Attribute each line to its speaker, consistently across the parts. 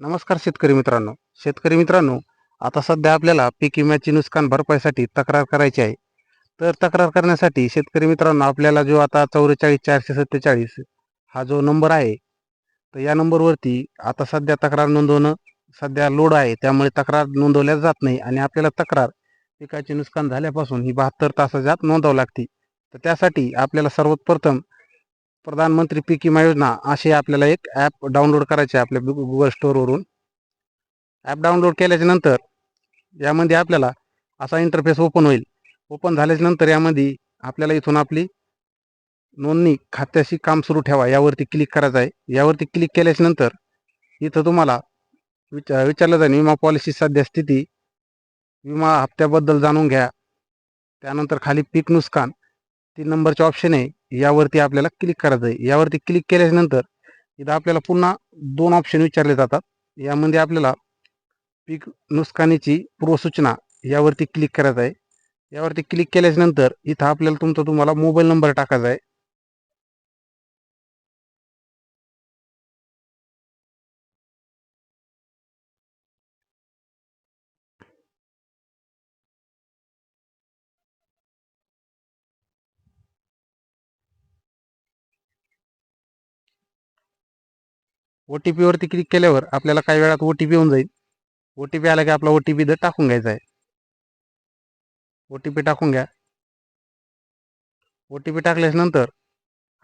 Speaker 1: नमस्कार शेतकरी मित्रांनो. शेतकरी मित्रांनो आता सध्या आपल्याला पीक विम्याची नुकसान भरपाईसाठी तक्रार करायची आहे. तर तक्रार करण्यासाठी शेतकरी मित्रांनो आपल्याला जो आता चौवेचाळीस चारशे सत्तेचाळीस हा जो नंबर आहे तर या नंबरवरती आता सध्या तक्रार नोंदवणं सध्या लोड आहे त्यामुळे तक्रार नोंदवल्या जात नाही आणि आपल्याला तक्रार पिकाचे नुकसान झाल्यापासून ही बहात्तर तासाच्या आत नोंदवावी लागते. तर त्यासाठी आपल्याला सर्वप्रथम प्रधानमंत्री पीक विमा योजना असे आपल्याला एक ॲप डाउनलोड करायचे आहे आपल्या गुगल स्टोअरवरून ॲप डाउनलोड केल्याच्यानंतर यामध्ये आपल्याला असा इंटरफेस ओपन होईल. ओपन झाल्याच्यानंतर यामध्ये आपल्याला इथून आपली नोंदणी खात्याशी काम सुरू ठेवा यावरती क्लिक करायचं आहे. यावरती क्लिक केल्याच्यानंतर इथं तुम्हाला विचार विचारलं जाईल विमा पॉलिसी सध्या स्थिती विमा हप्त्याबद्दल जाणून घ्या. त्यानंतर खाली पीक नुकसान तीन नंबरचे ऑप्शन आहे. यावरती आपल्याला क्लिक करायचं आहे. यावरती क्लिक केल्यानंतर इथं आपल्याला पुन्हा दोन ऑप्शन विचारले जातात. यामध्ये आपल्याला पीक नुकसानीची पूर्वसूचना यावरती क्लिक करायचं आहे. यावरती क्लिक केल्याच्यानंतर इथं आपल्याला तुमचा तुम्हाला मोबाईल नंबर टाकायचा आहे. ओ टी पीवरती क्लिक केल्यावर आपल्याला काही वेळात ओ टी पी येऊन जाईल. ओ टी पी आला की आपला ओ टी पी इथं टाकून घ्यायचा आहे. ओ टी पी टाकून घ्या. ओ टी पी टाकल्यानंतर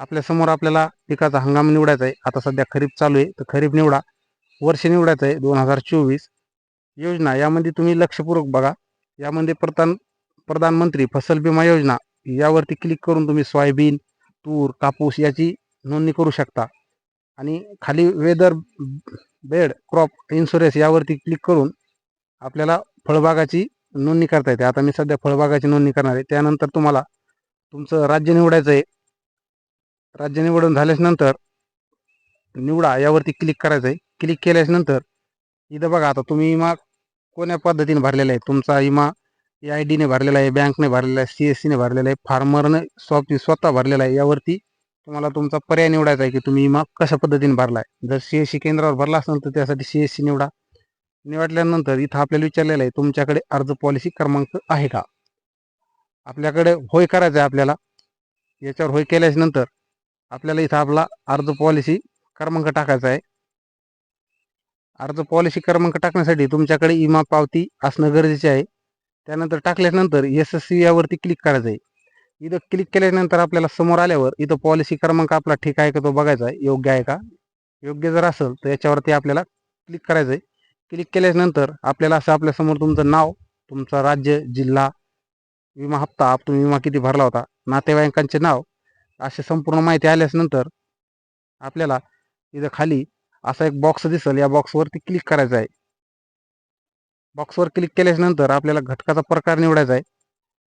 Speaker 1: आपल्यासमोर आपल्याला पिकाचा हंगाम निवडायचा आहे. आता सध्या खरीप चालू आहे. तर खरीप निवडा. वर्ष निवडायचं आहे दोन हजार चोवीस. योजना यामध्ये तुम्ही लक्षपूर्वक बघा. यामध्ये प्रधान प्रधानमंत्री फसल विमा योजना यावरती क्लिक करून तुम्ही सोयाबीन तूर कापूस याची नोंदणी करू शकता. आणि खाली वेदर बेड क्रॉप इन्शुरन्स यावरती क्लिक करून आपल्याला फळबागाची नोंदणी करता येते. आता मी सध्या फळबागाची नोंदणी करणार आहे. त्यानंतर तुम्हाला तुमचं राज्य निवडायचं आहे. राज्य निवडून झाल्याच्यानंतर निवडा यावरती क्लिक करायचं आहे. क्लिक केल्याच्यानंतर इथं बघा आता तुम्ही विमा कोण्या पद्धतीने भरलेला आहे? तुमचा विमा ए आय डीने भरलेला आहे बँकने भरलेला आहे सी एस सीने भरलेला आहे फार्मरने स्वतः स्वतः भरलेला आहे. यावरती तुम्हाला तुमचा पर्याय निवडायचा आहे की तुम्ही विमा कशा पद्धतीने भरलाय? जर सी एस सी केंद्रावर भरला असेल तर त्यासाठी सी एस सी निवडा. निवडल्यानंतर इथं आपल्याला विचारलेलं आहे तुमच्याकडे अर्ज पॉलिसी क्रमांक आहे का? आपल्याकडे होय करायचं आहे आपल्याला. याच्यावर होय केल्याच्यानंतर आपल्याला इथं आपला अर्ज पॉलिसी क्रमांक टाकायचा आहे. अर्ज पॉलिसी क्रमांक टाकण्यासाठी तुमच्याकडे विमा पावती असणं गरजेचे आहे. त्यानंतर टाकल्यानंतर एस एस सी यावरती क्लिक करायचं आहे. इथं क्लिक केल्यानंतर आपल्याला समोर आल्यावर इथं पॉलिसी क्रमांक आपला ठीक आहे का तो बघायचा आहे. योग्य आहे का? योग्य जर असेल तर याच्यावरती आपल्याला क्लिक करायचं आहे क्लिक केल्यानंतर आपल्याला असं आपल्यासमोर तुमचं नाव तुमचं राज्य जिल्हा विमा हप्ता तुम्ही विमा किती भरला होता नातेवाईकांचे नाव असे संपूर्ण माहिती आल्यानंतर आपल्याला इथं खाली असा एक बॉक्स दिसेल. या बॉक्सवरती क्लिक करायचं आहे. बॉक्सवर क्लिक केल्यानंतर आपल्याला घटकाचा प्रकार निवडायचा आहे.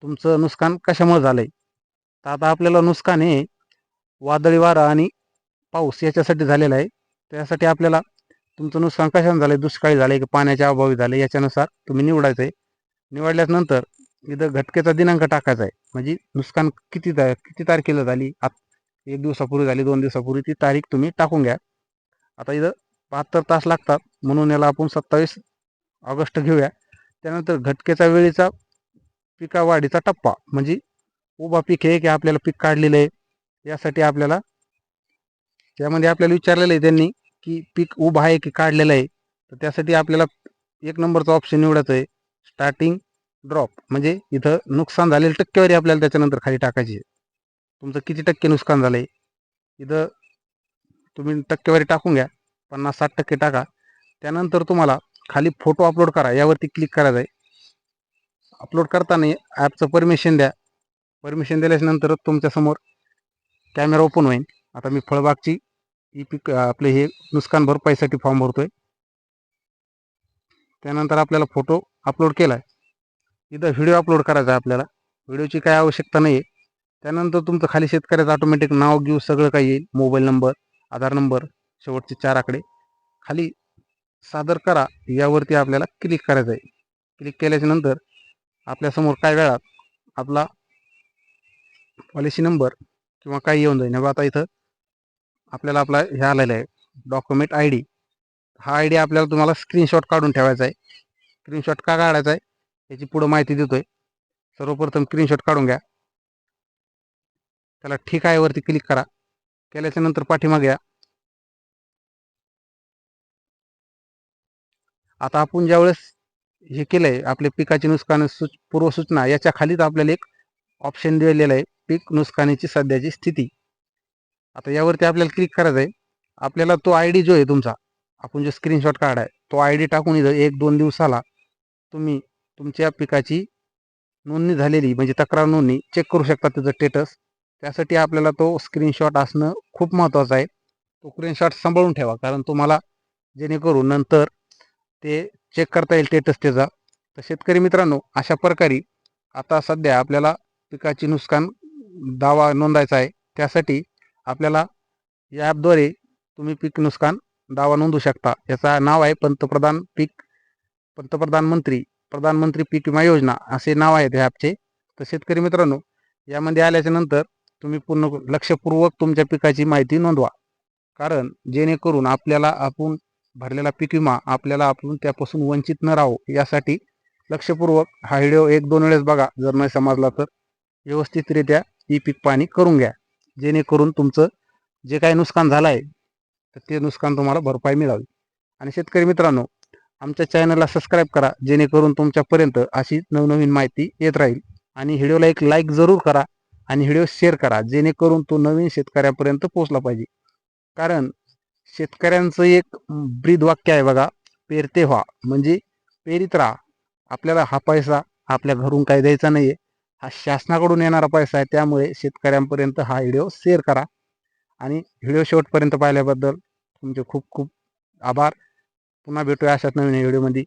Speaker 1: तुमचं नुकसान कशामुळे झालं आहे तर आता आपल्याला नुकसान हे वादळी वारा आणि पाऊस याच्यासाठी झालेला आहे. त्यासाठी आपल्याला तुमचं नुकसान कशाने आहे दुष्काळी झालंय की पाण्याच्या अभावी झालं याच्यानुसार तुम्ही निवडायचं आहे. निवडल्यानंतर इथं घटकेचा दिनांक टाकायचा आहे. म्हणजे नुकसान किती किती तारखेला झाली? आत एक दिवसापूर्वी झाली दोन दिवसापूर्वी ती तारीख तुम्ही टाकून घ्या. आता इथं बहात्तर तास लागतात. म्हणून याला आपण सत्तावीस ऑगस्ट घेऊया. त्यानंतर घटकेचा वेळेचा पिका वाढीचा टप्पा. म्हणजे उभा पीक आहे की आपल्याला पीक काढलेलं आहे. यासाठी आपल्याला त्यामध्ये आपल्याला विचारलेलं आहे त्यांनी की पीक उभं आहे की काढलेलं आहे. तर त्यासाठी आपल्याला एक नंबरचा ऑप्शन निवडायचं आहे. स्टार्टिंग ड्रॉप म्हणजे इथं नुकसान झालेलं टक्केवारी आपल्याला त्याच्यानंतर खाली टाकायची आहे. तुमचं किती टक्के नुकसान झालं आहे इथं तुम्ही टक्केवारी टाकून घ्या. पन्नास साठ टक्के टाका. त्यानंतर तुम्हाला खाली फोटो अपलोड करा. यावरती क्लिक करायचं आहे. अपलोड करताना ॲपचं परमिशन द्या. परमिशन दिल्याच्यानंतरच तुमच्यासमोर कॅमेरा ओपन होईल आता मी फळबागची ई पिक आपले हे नुकसान भरपाईसाठी फॉर्म भरतोय. त्यानंतर आपल्याला फोटो अपलोड केला आहे इथं व्हिडिओ अपलोड करायचा आहे आपल्याला. व्हिडिओची काय आवश्यकता नाही आहे त्यानंतर तुमचं खाली शेतकऱ्याचं ऑटोमॅटिक नाव घेऊ सगळं काही येईल. मोबाईल नंबर आधार नंबर शेवटचे चार आकडे. खाली सादर करा. यावरती आपल्याला क्लिक करायचं आहे क्लिक केल्याच्यानंतर आपल्यासमोर काय वेळात आपला पॉलिसी नंबर किंवा काही येऊन जाईल. आता इथं आपल्याला आपला हे आलेलं आहे. डॉक्युमेंट आय डी हा आय डी आपल्याला तुम्हाला स्क्रीनशॉट काढून ठेवायचा आहे. स्क्रीनशॉट का काढायचा आहे? याची पुढं माहिती देतोय. सर्वप्रथम स्क्रीनशॉट काढून घ्या. त्याला ठीक आहे वरती क्लिक करा. केल्याच्यानंतर पाठीमागे या. आता आपण ज्यावेळेस हे केलंय आपले पिकाची नुकसान सूच पूर्वसूचना याच्या खालीच आपल्याला एक ऑप्शन दिलेलं आहे. पीक नुकसानीची सध्याची स्थिती. आता यावरती आपल्याला क्लिक करायचं आहे आपल्याला तो आय डी जो आहे तुमचा आपण जो स्क्रीनशॉट काढाय तो आय डी टाकून इथं एक दोन दिवसाला तुम्ही तुमच्या पिकाची नोंदणी झालेली म्हणजे तक्रार नोंदणी चेक करू शकता त्याचं स्टेटस त्यासाठी आपल्याला तो स्क्रीनशॉट असणं खूप महत्त्वाचं आहे. तो स्क्रीनशॉट सांभाळून ठेवा कारण तुम्हाला जेणेकरून नंतर ते चेक करता येईल स्टेटस त्याचा. तर शेतकरी मित्रांनो अशा प्रकारे आता सध्या आपल्याला पिकाची नुकसान दावा नोंदायचा आहे त्यासाठी आपल्याला या ॲपद्वारे तुम्ही पीक नुकसान दावा नोंदवू शकता. याचा नाव आहे पंतप्रधान पीक पंतप्रधान मंत्री प्रधानमंत्री पीक विमा योजना असे नाव आहे त्या ॲपचे तर शेतकरी मित्रांनो यामध्ये आल्याच्यानंतर तुम्ही पूर्ण लक्षपूर्वक तुमच्या पिकाची माहिती नोंदवा. कारण जेणेकरून आपल्याला आपण भरलेला पीक विमा आपल्याला आपण त्यापासून वंचित न राहू यासाठी लक्षपूर्वक हा व्हिडिओ एक दोन वेळेस बघा. जर नाही समजला तर व्यवस्थितरित्या ही पीक पाणी करून घ्या. जेणेकरून तुमचं जे काही नुकसान झालं आहे तर ते नुकसान तुम्हाला भरपाई मिळावी. आणि शेतकरी मित्रांनो आमच्या चॅनलला सबस्क्राईब करा जेणेकरून तुमच्यापर्यंत अशी नवनवीन माहिती येत राहील. आणि व्हिडिओला एक लाईक जरूर करा आणि व्हिडिओ शेअर करा जेणेकरून तो नवीन शेतकऱ्यापर्यंत पोहोचला पाहिजे. कारण शेतकऱ्यांचं एक ब्रीद वाक्य आहे बघा पेरते व्हा. म्हणजे पेरीत राहा. आपल्याला हा पैसा आपल्या घरून काय द्यायचा नाही आहे हा शासनाकडून येणारा पैसा आहे त्यामुळे शेतकऱ्यांपर्यंत हा व्हिडिओ शेअर करा. आणि व्हिडिओ शेवटपर्यंत पाहिल्याबद्दल तुमचे खूप खूप आभार. पुन्हा भेटूया अशाच नवीन व्हिडिओमध्ये.